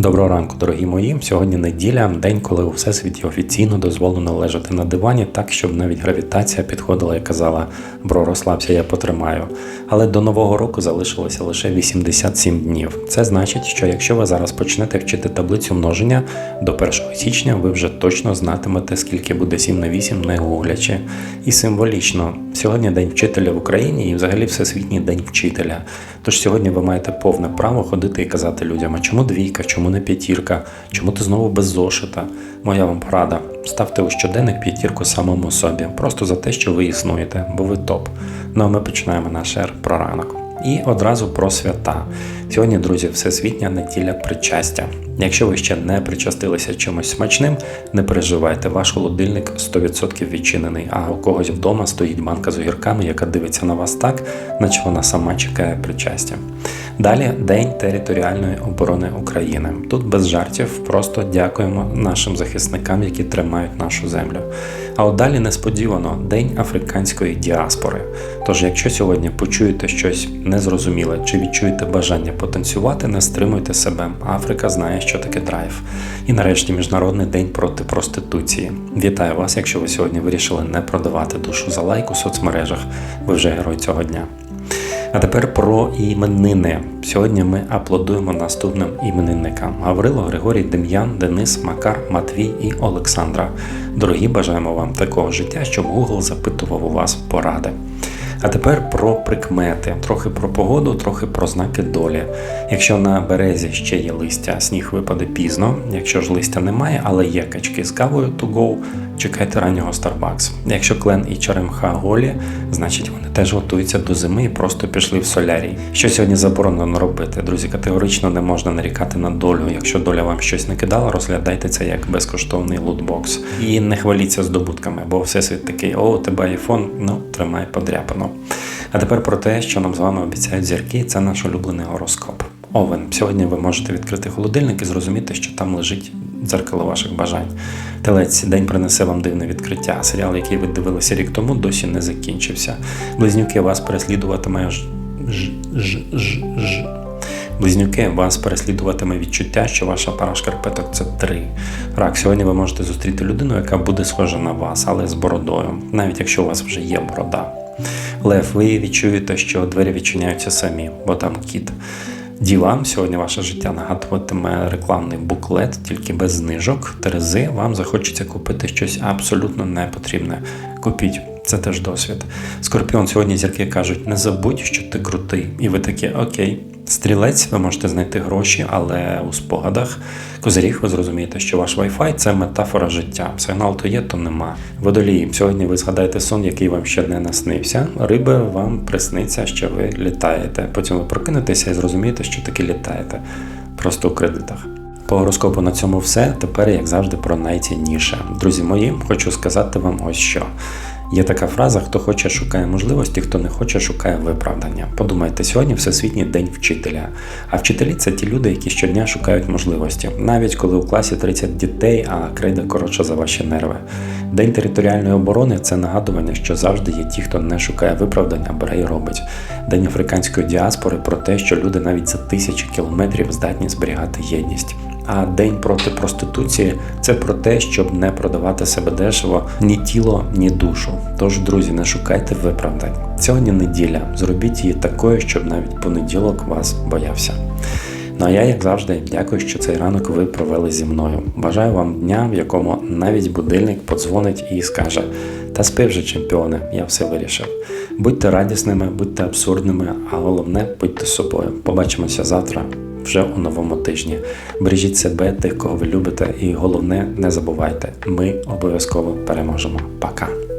Доброго ранку, дорогі мої. Сьогодні неділя, день, коли у всесвіті офіційно дозволено лежати на дивані, так щоб навіть гравітація підходила і казала: бро, розслабся, я потримаю. Але до нового року залишилося лише 87 днів. Це значить, що якщо ви зараз почнете вчити таблицю множення до 1 січня, ви вже точно знатимете, скільки буде 7 на 8, не гуглячи. І символічно, сьогодні день вчителя в Україні і взагалі всесвітній день вчителя. Тож сьогодні ви маєте повне право ходити і казати людям, а чому двійка, чому не п'ятірка, чому ти знову без зошита? Моя вам порада. Ставте у щоденник п'ятірку самому собі, просто за те, що ви існуєте, бо ви топ. Ну а ми починаємо наш ер про ранок. І одразу про свята. Сьогодні, друзі, всесвітня неділя причастя. Якщо ви ще не причастилися чимось смачним, не переживайте, ваш холодильник 100% відчинений, а у когось вдома стоїть банка з огірками, яка дивиться на вас так, наче вона сама чекає причастя. Далі День територіальної оборони України. Тут без жартів просто дякуємо нашим захисникам, які тримають нашу землю. А от далі несподівано День африканської діаспори. Тож, якщо сьогодні почуєте щось незрозуміле чи відчуєте бажання потанцювати, не стримуйте себе. Африка знає, що таке драйв. І нарешті Міжнародний день проти проституції. Вітаю вас, якщо ви сьогодні вирішили не продавати душу за лайк у соцмережах. Ви вже герой цього дня. А тепер про іменини. Сьогодні ми аплодуємо наступним іменинникам: Гаврило, Григорій, Дем'ян, Денис, Макар, Матвій і Олександра. Дорогі, бажаємо вам такого життя, щоб Google запитував у вас поради. А тепер про прикмети, трохи про погоду, трохи про знаки долі. Якщо на березі ще є листя, сніг випаде пізно. Якщо ж листя немає, але є качки з кавою to go, чекайте раннього Starbucks. Якщо клен і черемха голі, значить вони теж готуються до зими і просто пішли в солярій. Що сьогодні заборонено робити? Друзі, категорично не можна нарікати на долю. Якщо доля вам щось не кидала, розглядайте це як безкоштовний лутбокс. І не хваліться здобутками, бо всесвіт такий, о, у тебе айфон, ну тримай подряпано. А тепер про те, що нам з вами обіцяють зірки, це наш улюблений гороскоп. Овен. Сьогодні ви можете відкрити холодильник і зрозуміти, що там лежить дзеркало ваших бажань. Телець день принесе вам дивне відкриття. Серіал, який ви дивилися рік тому, досі не закінчився. Близнюки вас переслідуватиме ж. ж, ж, ж. Близнюки вас переслідуватиме відчуття, що ваша пара шкарпеток це три. Рак, сьогодні ви можете зустріти людину, яка буде схожа на вас, але з бородою, навіть якщо у вас вже є борода. Лев, ви відчуєте, що двері відчиняються самі, бо там кіт. Діва, сьогодні ваше життя нагадуватиме рекламний буклет, тільки без знижок. Терези, вам захочеться купити щось абсолютно непотрібне. Купіть, це теж досвід. Скорпіон, сьогодні зірки кажуть, не забудь, що ти крутий. І ви такі, окей. Стрілець, ви можете знайти гроші, але у спогадах. Козиріг, ви зрозумієте, що ваш Wi-Fi – це метафора життя. Сигнал то є, то нема. Водолії, сьогодні ви згадаєте сон, який вам ще не наснився. Риби вам присниться, що ви літаєте. Потім ви прокинетеся і зрозумієте, що таки літаєте. Просто у кредитах. По гороскопу на цьому все. Тепер, як завжди, про найцінніше. Друзі мої, хочу сказати вам ось що. Є така фраза: хто хоче, шукає можливості, хто не хоче, шукає виправдання. Подумайте, сьогодні Всесвітній день вчителя. А вчителі це ті люди, які щодня шукають можливості, навіть коли у класі 30 дітей, а крейда коротша за ваші нерви. День територіальної оборони це нагадування, що завжди є ті, хто не шукає виправдання, бере і робить. День африканської діаспори про те, що люди навіть за тисячі кілометрів здатні зберігати єдність. А день проти проституції це про те, щоб не продавати себе дешево ні тіло, ні душу. Тож, друзі, не шукайте виправдань. Сьогодні неділя. Зробіть її такою, щоб навіть понеділок вас боявся. Ну а я, як завжди, дякую, що цей ранок ви провели зі мною. Бажаю вам дня, в якому навіть будильник подзвонить і скаже: Та спи вже, чемпіони, я все вирішив. Будьте радісними, будьте абсурдними, а головне, будьте собою. Побачимося завтра вже у новому тижні. Бережіть себе, тих, кого ви любите, і головне, не забувайте, ми обов'язково переможемо. Пока!